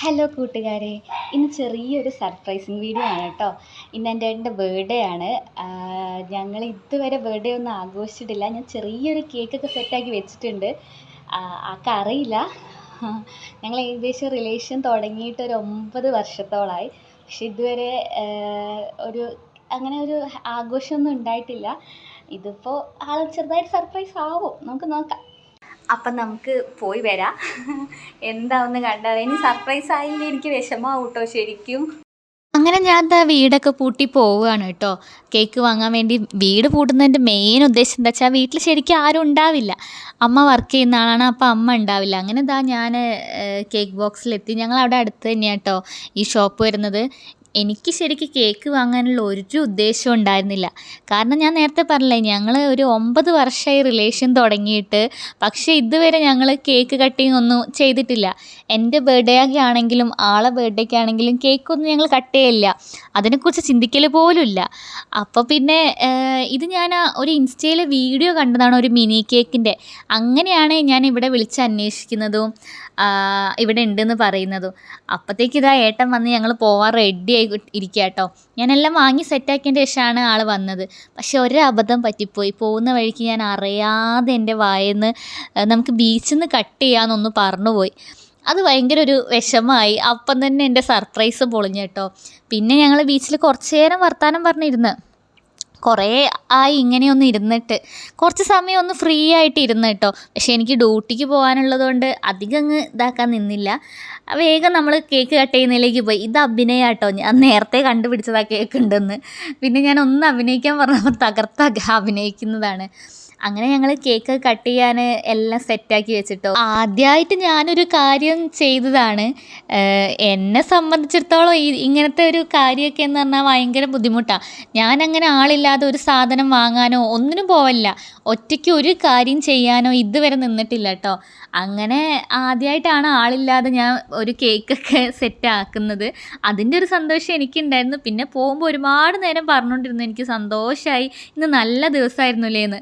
Hello കൂട്ടുകാരെ. ഇന്ന് ചെറിയൊരു സർപ്രൈസിങ് വീഡിയോ ആണ് കേട്ടോ. ഇന്ന് എന്റെ ഏട്ടന്റെ ബർത്ത്ഡേ ആണ്. ഞങ്ങൾ ഇതുവരെ ബർത്ത്ഡേ ഒന്നും ആഘോഷിച്ചിട്ടില്ല. ഞാൻ ചെറിയൊരു കേക്കൊക്കെ സെറ്റാക്കി വെച്ചിട്ടുണ്ട്. ആൾക്ക് അറിയില്ല. ഞങ്ങൾ ഏകദേശം റിലേഷൻ തുടങ്ങിയിട്ട് ഒരു ഒമ്പത് വർഷത്തോളമായി പക്ഷെ ഇതുവരെ ഒരു അങ്ങനെ ഒരു ആഘോഷമൊന്നും ഉണ്ടായിട്ടില്ല. ഇതിപ്പോൾ ആൾ ചെറുതായിട്ട് സർപ്രൈസ് ആവും. നമുക്ക് നോക്കാം. അപ്പം നമുക്ക് പോയി വരാം. എന്താവെന്ന് കണ്ടാൽ ഇനി സർപ്രൈസ് ആയില്ലേ? എനിക്ക് വിഷമാവും കേട്ടോ ശരിക്കും. അങ്ങനെ ഞാൻ ദാ വീടൊക്കെ പൂട്ടി പോവുകയാണ് കേട്ടോ. കേക്ക് വാങ്ങാൻ വേണ്ടി വീട് പൂട്ടുന്നതിന്റെ മെയിൻ ഉദ്ദേശം എന്താ വെച്ചാൽ വീട്ടിൽ ശരിക്കും ആരും ഉണ്ടാവില്ല. അമ്മ വർക്ക് ചെയ്യുന്ന ആളാണ് അപ്പോൾ അമ്മ ഉണ്ടാവില്ല. അങ്ങനെ ദാ ഞാൻ കേക്ക് ബോക്സിലെത്തി ഞങ്ങൾ അവിടെ അടുത്ത് തന്നെയാണ് കേട്ടോ ഈ ഷോപ്പ് വരുന്നത്. എനിക്ക് ശരിക്ക് കേക്ക് വാങ്ങാനുള്ള ഒരു ഉദ്ദേശവും ഉണ്ടായിരുന്നില്ല. കാരണം ഞാൻ നേരത്തെ പറഞ്ഞില്ലേ ഞങ്ങൾ ഒരു ഒമ്പത് വർഷമായി റിലേഷൻ തുടങ്ങിയിട്ട് പക്ഷേ ഇതുവരെ ഞങ്ങൾ കേക്ക് കട്ടിങ് ഒന്നും ചെയ്തിട്ടില്ല. എന്റെ ബർത്ത്ഡേക്ക് ആണെങ്കിലും ആളെ ബർത്ത്ഡേക്ക് ആണെങ്കിലും കേക്കൊന്നും ഞങ്ങൾ കട്ട് ചെയ്യില്ല അതിനെക്കുറിച്ച് ചിന്തിക്കൽ പോലും ഇല്ല അപ്പോൾ പിന്നെ ഇത് ഞാൻ ഒരു ഇൻസ്റ്റയിലെ വീഡിയോ കണ്ടതാണ് ഒരു മിനി കേക്കിന്റെ അങ്ങനെയാണ് ഞാൻ ഇവിടെ വിളിച്ച് അന്വേഷിക്കുന്നതും ഇവിടെ ഉണ്ടെന്ന് പറയുന്നതും. അപ്പോഴത്തേക്ക് ഇതാ ഏട്ടൻ വന്ന് ഞങ്ങൾ പോവാൻ റെഡി ആയി ഇരിക്കുക കേട്ടോ. ഞാനെല്ലാം വാങ്ങി സെറ്റാക്കിയതിന്റെ ശേഷമാണ് ആൾ വന്നത്. പക്ഷെ ഒരബദ്ധം പറ്റിപ്പോയി. പോകുന്ന വഴിക്ക് ഞാൻ അറിയാതെ എന്റെ വായെന്ന് നമുക്ക് ബീച്ചിൽ നിന്ന് കട്ട് ചെയ്യാമെന്നൊന്ന് പറഞ്ഞുപോയി. അത് ഭയങ്കര ഒരു വിഷമമായി. അപ്പം തന്നെ എന്റെ സർപ്രൈസ് പൊളിഞ്ഞു കേട്ടോ. പിന്നെ ഞങ്ങൾ ബീച്ചിൽ കുറച്ച് നേരം വർത്തമാനം പറഞ്ഞിരുന്ന്. കുറേ ആയി ഇങ്ങനെയൊന്ന് ഇരുന്നിട്ട് കുറച്ച് സമയം ഒന്ന് ഫ്രീ ആയിട്ട് ഇരുന്ന് കേട്ടോ. പക്ഷേ എനിക്ക് ഡ്യൂട്ടിക്ക് പോകാനുള്ളതുകൊണ്ട് അധികം അങ്ങ് ഇതാക്കാൻ നിന്നില്ല. വേഗം നമ്മൾ കേക്ക് കട്ട് ചെയ്യുന്നതിലേക്ക് പോയി. ഇത് അഭിനയം കേട്ടോ. ഞാൻ നേരത്തെ കണ്ടുപിടിച്ചതാ കേക്ക് ഉണ്ടെന്ന്. പിന്നെ ഞാൻ ഒന്ന് അഭിനയിക്കാൻ പറഞ്ഞപ്പോൾ തകർത്ത അഭിനയിക്കുന്നതാണ്. അങ്ങനെ ഞങ്ങൾ കേക്ക് കട്ട് ചെയ്യാൻ എല്ലാം സെറ്റാക്കി വെച്ചിട്ടോ. ആദ്യമായിട്ട് ഞാനൊരു കാര്യം ചെയ്തതാണ്. എന്നെ സംബന്ധിച്ചിടത്തോളം ഈ ഇങ്ങനത്തെ ഒരു കാര്യമൊക്കെ എന്ന് പറഞ്ഞാൽ ഭയങ്കര ബുദ്ധിമുട്ടാണ് ഞാനങ്ങനെ ആളില്ലാതെ ഒരു സാധനം വാങ്ങാനോ ഒന്നിനും പോവല്ല ഒറ്റയ്ക്ക് ഒരു കാര്യം ചെയ്യാനോ ഇതുവരെ നിന്നിട്ടില്ല കേട്ടോ അങ്ങനെ ആദ്യമായിട്ടാണ് ആളില്ലാതെ ഞാൻ ഒരു കേക്കൊക്കെ സെറ്റാക്കുന്നത് അതിന്റെ ഒരു സന്തോഷം എനിക്കുണ്ടായിരുന്നു. പിന്നെ പോകുമ്പോൾ ഒരുപാട് നേരം പറഞ്ഞുകൊണ്ടിരുന്നു. എനിക്ക് സന്തോഷമായി ഇന്ന് നല്ല ദിവസമായിരുന്നില്ലേ എന്ന്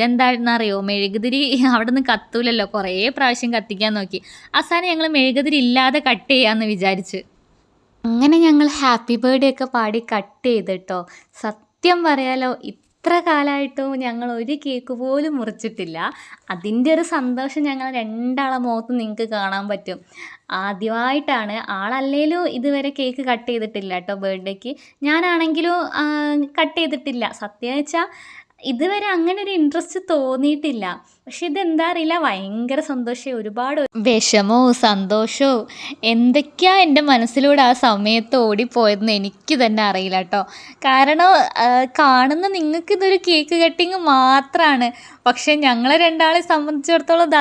ഇതെന്താണെന്നറിയോ? മെഴുകുതിരി അവിടെ നിന്ന് കത്തൂലല്ലോ. കുറേ പ്രാവശ്യം കത്തിക്കാൻ നോക്കി. അവസാനം ഞങ്ങൾ മെഴുകുതിരി ഇല്ലാതെ കട്ട് ചെയ്യാമെന്ന് വിചാരിച്ച്. അങ്ങനെ ഞങ്ങൾ ഹാപ്പി ബർത്ത്ഡേ ഒക്കെ പാടി കട്ട് ചെയ്തിട്ടോ. സത്യം പറയാലോ ഇത്ര കാലമായിട്ടും ഞങ്ങൾ ഒരു കേക്ക് പോലും മുറിച്ചിട്ടില്ല. അതിന്റെ ഒരു സന്തോഷം ഞങ്ങൾ രണ്ടാളെ മുഖത്ത് നിങ്ങൾക്ക് കാണാൻ പറ്റും. ആദ്യമായിട്ടാണ്. ആളല്ലേലും ഇതുവരെ കേക്ക് കട്ട് ചെയ്തിട്ടില്ല കേട്ടോ ബർത്ത്ഡേക്ക്. ഞാനാണെങ്കിലും കട്ട് ചെയ്തിട്ടില്ല. സത്യം വെച്ചാൽ ഇതുവരെ അങ്ങനെ ഒരു ഇൻട്രസ്റ്റ് തോന്നിയിട്ടില്ല. പക്ഷെ ഇതെന്താ അറിയില്ല ഭയങ്കര സന്തോഷം. ഒരുപാട് വിഷമവും സന്തോഷവും എന്തൊക്കെയാ എന്റെ മനസ്സിലൂടെ ആ സമയത്ത് ഓടിപ്പോയതെന്ന് എനിക്ക് തന്നെ അറിയില്ല കേട്ടോ. കാരണം കാണുന്ന നിങ്ങൾക്ക് ഇതൊരു കേക്ക് കട്ടിങ് മാത്രമാണ് പക്ഷെ ഞങ്ങളെ രണ്ടാളെ സംബന്ധിച്ചിടത്തോളം ഇത്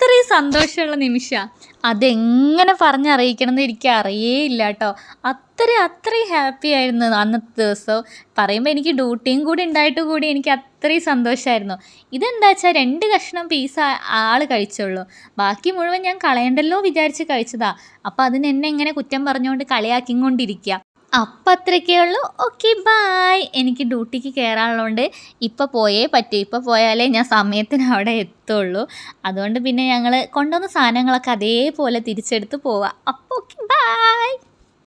അത്രയും സന്തോഷമുള്ള നിമിഷമാണ് അതെങ്ങനെ പറഞ്ഞറിയിക്കണമെന്ന് എനിക്ക് അറിയേയില്ല കേട്ടോ അത്രയും അത്രയും ഹാപ്പി ആയിരുന്നു അന്നത്തെ ദിവസം. പറയുമ്പോൾ എനിക്ക് ഡ്യൂട്ടിയും കൂടി ഉണ്ടായിട്ട് കൂടി എനിക്ക് അത്രയും സന്തോഷമായിരുന്നു ഇതെന്താ വെച്ചാൽ രണ്ട് കഷ്ണം പീസ് ആൾ കഴിച്ചുള്ളൂ ബാക്കി മുഴുവൻ ഞാൻ കളയണ്ടല്ലോ വിചാരിച്ച് കഴിച്ചതാ. അപ്പോൾ അതിനെന്നെ ഇങ്ങനെ കുറ്റം പറഞ്ഞുകൊണ്ട് കളിയാക്കിക്കൊണ്ടിരിക്കുക അപ്പം അത്രയൊക്കെ ഉള്ളൂ ഓക്കെ ബായ് എനിക്ക് ഡ്യൂട്ടിക്ക് കയറാനുള്ളതുകൊണ്ട് ഇപ്പോൾ പോയേ പറ്റൂ. ഇപ്പോൾ പോയാലേ ഞാൻ സമയത്തിന് അവിടെ എത്തുള്ളൂ. അതുകൊണ്ട് പിന്നെ ഞങ്ങൾ കൊണ്ടുവന്ന സാധനങ്ങളൊക്കെ അതേപോലെ തിരിച്ചെടുത്ത് പോവാം. അപ്പോൾ ഓക്കെ ബായ്